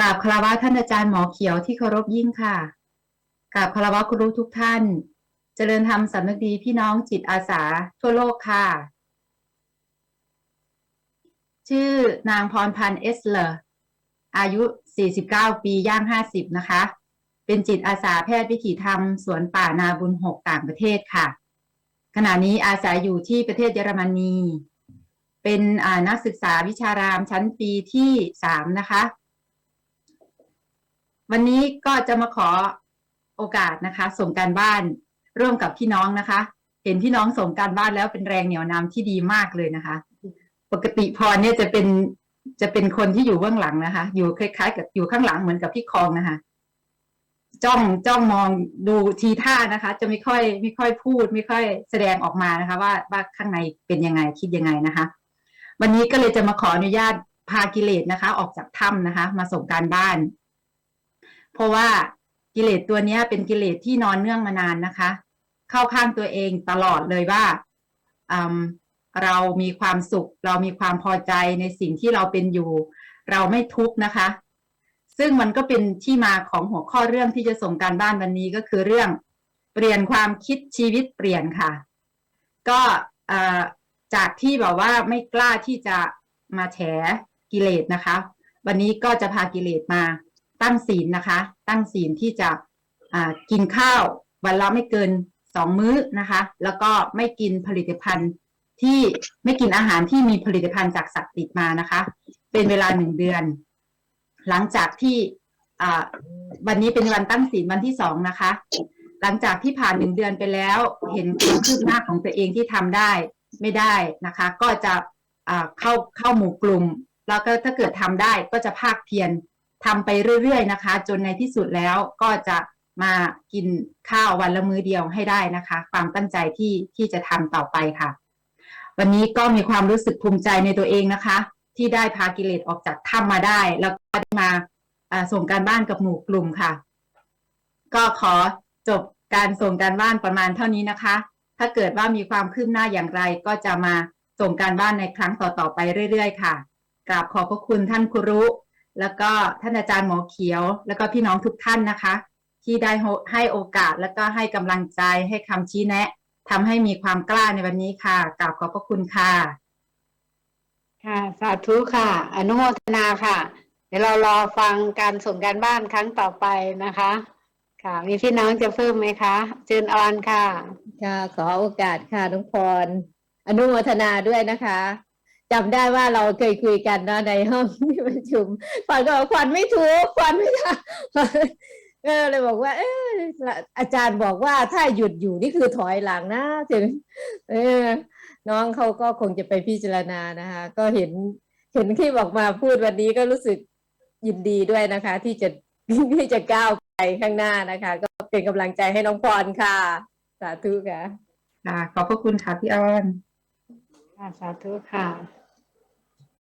กราบคารวะท่านอาจารย์หมอเขียวที่เคารพยิ่งค่ะกราบคารวะครูทุกท่าน เจริญธรรมสำนึกดีพี่น้องจิตอาสาทั่วโลกค่ะ ชื่อนางพรพันธ์เอสเลอร์อายุ 49 ปีย่าง 50 นะคะ เป็นจิตอาสาแพทย์วิถีธรรม สวนป่านาบุญหกต่างประเทศค่ะ ขณะนี้อาศัยอยู่ที่ประเทศเยอรมนี เป็นนักศึกษาวิชารามชั้นปีที่สามนะคะ วันนี้ก็จะมาขอโอกาสนะคะ ส่งการบ้านร่วมกับพี่น้องนะคะ เห็นพี่น้องส่งการบ้านแล้วเป็นแรงเหนี่ยวนำที่ดีมากเลยนะคะ ปกติพรเนี่ยจะเป็นจะเป็นคนที่อยู่เบื้องหลังนะคะ อยู่คล้ายๆ กับอยู่ข้างหลังเหมือนกับพี่คองนะคะ จ้องจ้องมองดูทีท่านะคะ จะไม่ค่อยไม่ค่อยพูด ไม่ค่อยแสดงออกมานะคะ ว่าว่าข้างในเป็นยังไงคิดยังไงนะคะ วันนี้ก็เลยจะมาขออนุญาตพากิเลสนะคะ ออกจากถ้ำนะคะ มาส่งการบ้าน เพราะว่ากิเลสตัวนี้เป็นกิเลสที่นอนเนื่องมานานนะคะ เข้าข้างตัวเองตลอดเลยว่าเรามีความสุข เรามีความพอใจในสิ่งที่เราเป็นอยู่ เราไม่ทุกข์นะคะ ซึ่งมันก็เป็นที่มาของหัวข้อเรื่องที่จะส่งการบ้านวันนี้ก็คือเรื่องเปลี่ยนความคิดชีวิตเปลี่ยนค่ะ ก็จากที่แบบว่าไม่กล้าที่จะมาแฉกิเลสนะคะ วันนี้ก็จะพากิเลสมา ตั้งศีลนะคะ ตั้งศีลที่จะกินข้าววันละไม่เกินสองมื้อนะคะ แล้วก็ไม่กินผลิตภัณฑ์ที่ไม่กินอาหารที่มีผลิตภัณฑ์จากสัตว์ติดมานะคะ เป็นเวลาหนึ่งเดือน หลังจากที่วันนี้เป็นวันตั้งศีลวันที่สองนะคะ หลังจากที่ผ่านหนึ่งเดือนไปแล้ว เห็นความคืบหน้าของตัวเองที่ทำได้ไม่ได้นะคะ ก็จะเข้าเข้าหมู่กลุ่ม แล้วก็ถ้าเกิดทำได้ก็จะภาคเพียร ทำไปเรื่อยๆนะคะ จนในที่สุดแล้วก็จะมากินข้าววันละมื้อเดียวให้ได้นะคะ ความตั้งใจที่ที่จะทำต่อไปค่ะ วันนี้ก็มีความรู้สึกภูมิใจในตัวเองนะคะ ที่ได้พากิเลสออกจากถ้ำมาได้ แล้วก็ได้มาส่งการบ้านกับหมู่กลุ่มค่ะ ก็ขอจบการส่งการบ้านประมาณเท่านี้นะคะ ถ้าเกิดว่ามีความคืบหน้าอย่างไร ก็จะมาส่งการบ้านในครั้งต่อๆไปเรื่อย ๆ ค่ะกราบขอบพระคุณท่านครู แล้วก็ท่านอาจารย์หมอเขียว แล้วก็พี่น้องทุกท่านนะคะ ที่ได้ให้โอกาสแล้วก็ให้กำลังใจให้คำชี้แนะทำให้มีความกล้าในวันนี้ค่ะกราบขอบพระคุณค่ะค่ะสาธุค่ะ อนุโมทนาค่ะ เดี๋ยวเรารอฟังการส่งการบ้านครั้งต่อไปนะคะ ค่ะ มีพี่น้องจะเพิ่มไหมคะเจิญออนค่ะ ค่ะ ขอโอกาสค่ะน้องพรอนุโมทนาด้วยนะคะ จำได้ว่าเราเคยคุยกันนะในห้องที่ประชุมพรก็บอกพรไม่ถูกพรไม่ได้เออเลยบอกว่า เอออาจารย์บอกว่าถ้าหยุดอยู่นี่คือถอยหลังนะถึง เออ น้องเขาก็คงจะไปพิจารณานะคะ ก็เห็นเห็นที่บอกมาพูดวันนี้ก็รู้สึกยินดีด้วยนะคะ ที่จะที่จะก้าวไปข้างหน้านะคะ ก็เป็นกำลังใจให้น้องพรค่ะ สาธุค่ะ ค่ะ ขอบพระคุณค่ะพี่อ้อน ค่ะสาธุค่ะ